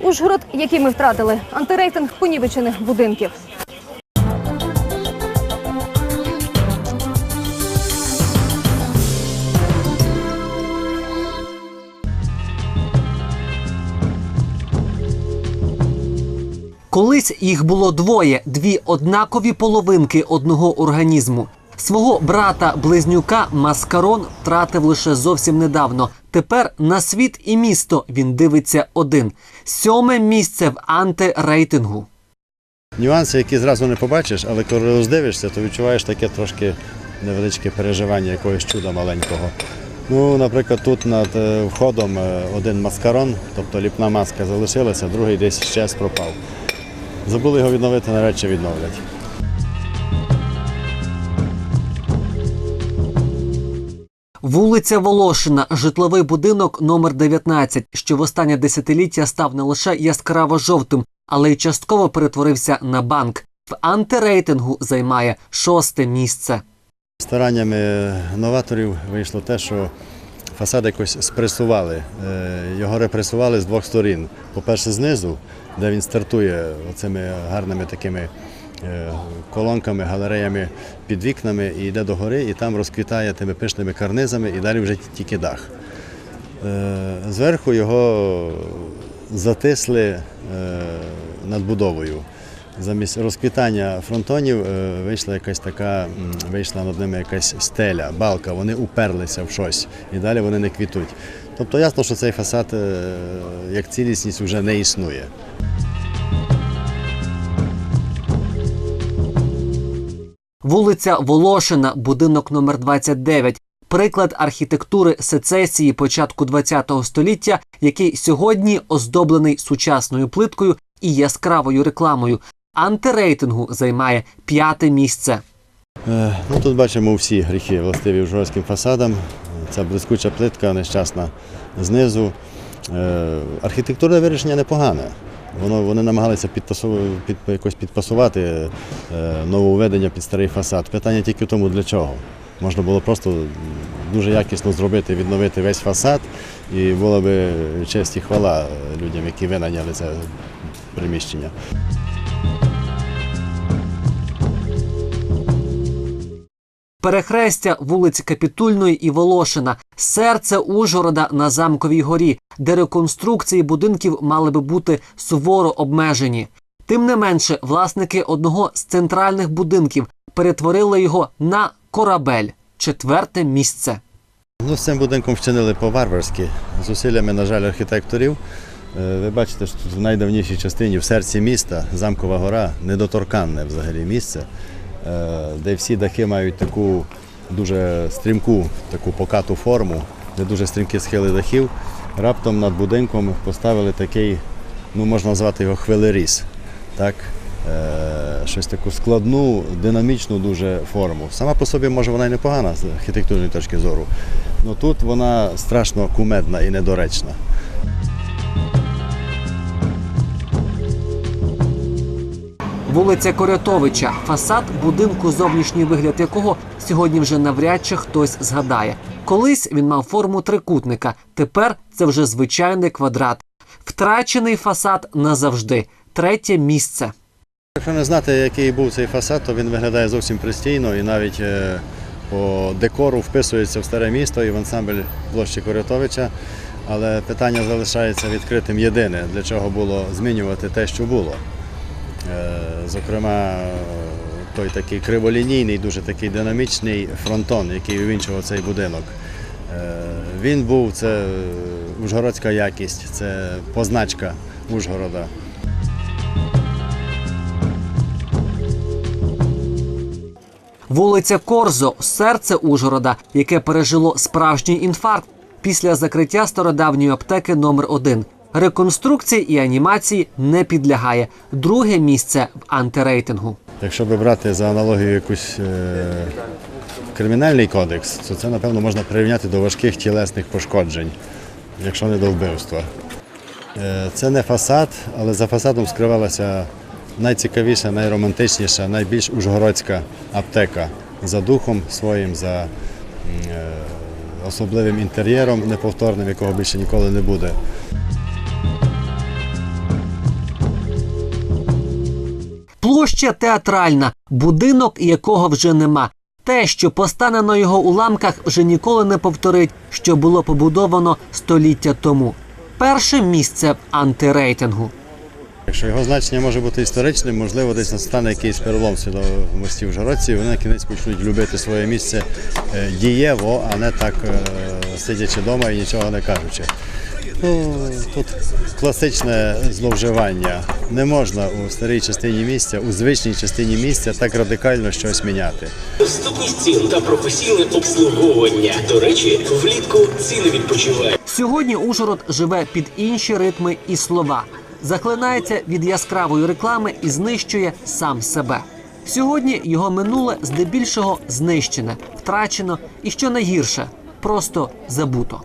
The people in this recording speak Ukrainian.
Ужгород, який ми втратили, антирейтинг понівечених будинків. Колись їх було двоє, дві однакові половинки одного організму. Свого брата близнюка Маскарон втратив лише зовсім недавно. Тепер на світ і місто він дивиться один. Сьоме місце в антирейтингу. Нюанси, які зразу не побачиш, але коли роздивишся, то відчуваєш таке трошки невеличке переживання якогось чуда маленького. Ну, наприклад, тут над е, входом е, один маскарон, тобто ліпна маска залишилася, другий десь щез пропав. Забули його відновити, навряд чи відновлять. Вулиця Волошина, житловий будинок номер 19, що в останнє десятиліття став не лише яскраво жовтим, але й частково перетворився на банк. В антирейтингу займає шосте місце. Стараннями новаторів вийшло те, що фасад якось спресували. Е, Його репресували з двох сторін. По-перше, знизу, де він стартує оцими гарними такими колонками, галереями під вікнами і йде догори, і там розквітає тими пишними карнизами, і далі вже тільки дах. Е, Зверху його затисли е, надбудовою. Замість розквітання фронтонів е, вийшла якась така, вийшла над ними якась стеля, балка, вони уперлися в щось і далі вони не квітуть. Тобто ясно, що цей фасад е, як цілісність вже не існує. Вулиця Волошина, будинок номер 29. Приклад архітектури сецесії початку ХХ століття, який сьогодні оздоблений сучасною плиткою і яскравою рекламою. Антирейтингу займає п'яте місце. Е, Ну, тут бачимо всі гріхи властиві ужгородським фасадам. Ця блискуча плитка нещасна знизу. Е, Архітектурне вирішення непогане. Воно, вони намагалися підтасу- під, якось підпасувати е, нововведення під старий фасад. Питання тільки в тому, для чого. Можна було просто дуже якісно зробити, відновити весь фасад, і була би честь і хвала людям, які винайняли це приміщення. Перехрестя вулиць Капітульної і Волошина, серце Ужгорода на замковій горі, де реконструкції будинків мали би бути суворо обмежені. Тим не менше, власники одного з центральних будинків перетворили його на корабель, четверте місце. Ну, з цим будинком вчинили по-варварськи, зусиллями, на жаль, архітекторів. Е, Ви бачите, що в найдавнішій частині, в серці міста, замкова гора, недоторканне взагалі місце, де всі дахи мають таку дуже стрімку, таку покату форму, де дуже стрімкі схили дахів. Раптом над будинком поставили такий, ну можна назвати його хвилеріз. Так? Е, щось таку складну, динамічну дуже форму. Сама по собі, може, вона і непогана з архітектурної точки зору. але тут вона страшно кумедна і недоречна. Вулиця Корятовича, фасад будинку, зовнішній вигляд якого сьогодні вже навряд чи хтось згадає. Колись він мав форму трикутника, тепер це вже звичайний квадрат. Втрачений фасад назавжди. Третє місце. Якщо не знати, який був цей фасад, то він виглядає зовсім пристійно і навіть е, по декору вписується в старе місто і в ансамбль площі Корятовича. Але питання залишається відкритим єдине, для чого було змінювати те, що було. Е, Зокрема, той такий криволінійний, дуже такий динамічний фронтон, який увінчував цей будинок. Е, Він був це ужгородська якість, це позначка Ужгорода. Вулиця Корзо, серце Ужгорода, яке пережило справжній інфаркт після закриття стародавньої аптеки номер 1 Реконструкції і анімації не підлягає. Друге місце в антирейтингу. Якщо би брати за аналогію якийсь е, кримінальний кодекс, то це, напевно, можна прирівняти до важких тілесних пошкоджень, якщо не до вбивства. Е, це не фасад, але за фасадом скривалася найцікавіша, найромантичніша, найбільш ужгородська аптека за духом своїм, за е, особливим інтер'єром неповторним, якого більше ніколи не буде. Площа театральна, будинок якого вже нема. Те, що постане на його уламках, вже ніколи не повторить, що було побудовано століття тому. Перше місце антирейтингу. Якщо його значення може бути історичним, можливо, десь настане якийсь перелом свідомості в Жороці, вони на кінець почнуть любити своє місце е, дієво, а не так е, сидячи вдома і нічого не кажучи. Ну, тут класичне зловживання. Не можна у старій частині місця, у звичній частині місця так радикально щось міняти. Доступність цін та професійне обслуговування. До речі, влітку ціни відпочивають. Сьогодні Ужгород живе під інші ритми і слова, заклинається від яскравої реклами і знищує сам себе. Сьогодні його минуле здебільшого знищене, втрачено і що найгірше просто забуто.